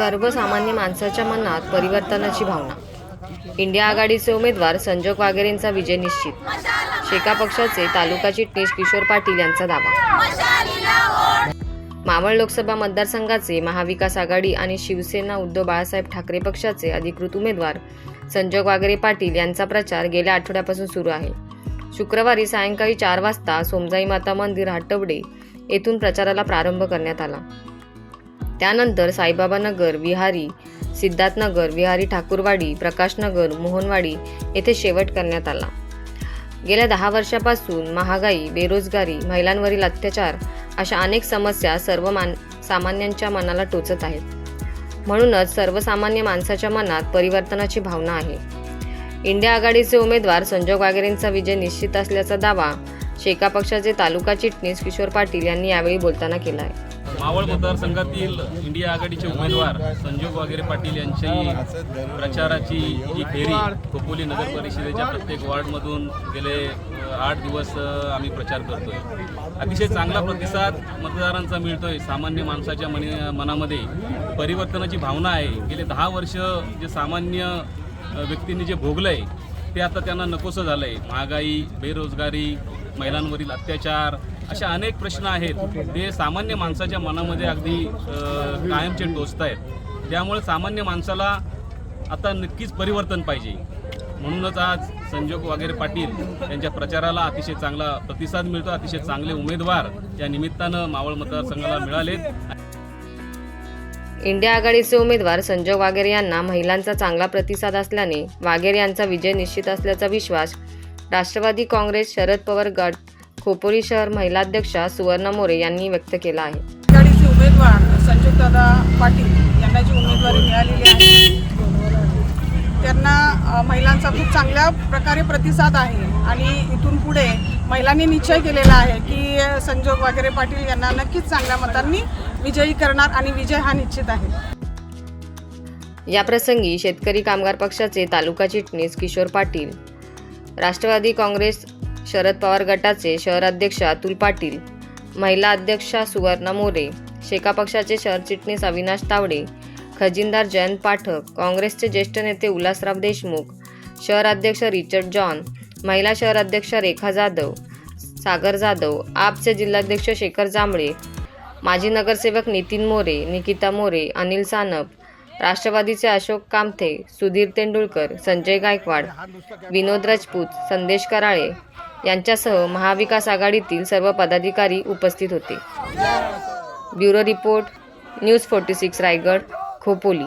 सर्वसामान्य माणसाच्या मनात परिवर्तनाची भावना. इंडिया आघाडीचे उमेदवार संजोग वागेरेंचा विजय निश्चित. शेका पक्षाचे तालुका चिटणीस किशोर पाटील यांचा दावा. मावळ लोकसभा मतदारसंघाचे महाविकास आघाडी आणि शिवसेना उद्धव बाळासाहेब ठाकरे पक्षाचे अधिकृत उमेदवार संजोग वागरे पाटील यांचा प्रचार गेल्या आठवड्यापासून सुरू आहे. शुक्रवारी सायंकाळी चार वाजता सोमजाई माता मंदिर हाटवडे येथून प्रचाराला प्रारंभ करण्यात आला. त्यानंतर साईबाबा नगर विहारी सिद्धार्थनगर विहारी ठाकूरवाडी प्रकाशनगर मोहनवाडी येथे शेवट करण्यात आला. गेल्या दहा वर्षापासून महागाई बेरोजगारी महिलांवरील अत्याचार अशा अनेक समस्या सर्व मान सामान्यांच्या मनाला टोचत आहेत. म्हणूनच सर्वसामान्य माणसाच्या मनात परिवर्तनाची भावना आहे. इंडिया आघाडीचे उमेदवार संजोग वागेरेंचा विजय निश्चित असल्याचा दावा शेका पक्षाचे तालुका चिटणीस किशोर पाटील यांनी यावेळी बोलताना केला आहे. मावळ मतदारसंघातील इंडिया आघाडीचे उमेदवार संजोग वगैरे पाटील यांची प्रचाराची ही फेरी खोपोली नगर परिषदेच्या प्रत्येक वॉर्डमधून गेले आठ दिवस आम्ही प्रचार करतोय. अतिशय चांगला प्रतिसाद मतदारांचा मिळतोय. सामान्य माणसाच्या मनी मनामध्ये परिवर्तनाची भावना आहे. गेले दहा वर्ष जे सामान्य व्यक्तींनी जे भोगलंय ते आता त्यांना नकोसं झालंय. महागाई बेरोजगारी महिलांवरील अत्याचार अशा अनेक प्रश्न आहेत ते सामान्य माणसाच्या मनामध्ये अगदी कायमचे टोचत आहेत. त्यामुळे सामान्य माणसाला आता नक्कीच परिवर्तन पाहिजे. म्हणूनच आज संजोग वगैरे पाटील यांच्या प्रचाराला अतिशय चांगला प्रतिसाद मिळतो अतिशय चांगले उमेदवार या निमित्तानं मावळ मतदारसंघाला मिळालेत. इंडिया आघाडीचे उमेदवार संजय वागेरे यांना महिलांचा चांगला प्रतिसाद असल्याने वागेरे यांचा विजय निश्चित असल्याचा विश्वास राष्ट्रवादी काँग्रेस शरद पवार गट खोपोली शहर महिला अध्यक्षा सुवर्ण मोरे यांनी व्यक्त केला आहे. आघाडीचे उमेदवार पाटील यांना जी उमेदवारी मिळालेली आहे त्यांना महिलांचा खूप चांगल्या प्रकारे प्रतिसाद आहे आणि इथून पुढे महिलांनी निश्चय केलेला आहे की संजोग वगैरे पाटील यांना नक्कीच चांगल्या मतांनी विजयी करणार आणि विजय हा निश्चित आहे. याप्रसंगी शेतकरी कामगार पक्षाचे तालुका चिटणीस किशोर पाटील राष्ट्रवादी काँग्रेस शरद पवार गटाचे शहर अध्यक्ष अतुल पाटील महिला अध्यक्षा सुवर्णा मोरे शेका पक्षाचे सरचिटणीस अविनाश तावडे खजिनदार जयंत पाठक काँग्रेसचे ज्येष्ठ नेते उल्हासराव देशमुख शहर अध्यक्ष रिचर्ड जॉन महिला शहर अध्यक्ष रेखा जाधव सागर जाधव आपचे जिल्हाध्यक्ष शेखर जांभळे माजी नगरसेवक नितीन मोरे निकिता मोरे अनिल सानप राष्ट्रवादीचे अशोक कामथे सुधीर तेंडुलकर संजय गायकवाड विनोद राजपूत संदेश कराळे यांच्यासह महाविकास आघाडीतील सर्व पदाधिकारी उपस्थित होते. Bureau report news forty six Raigad Khopoli.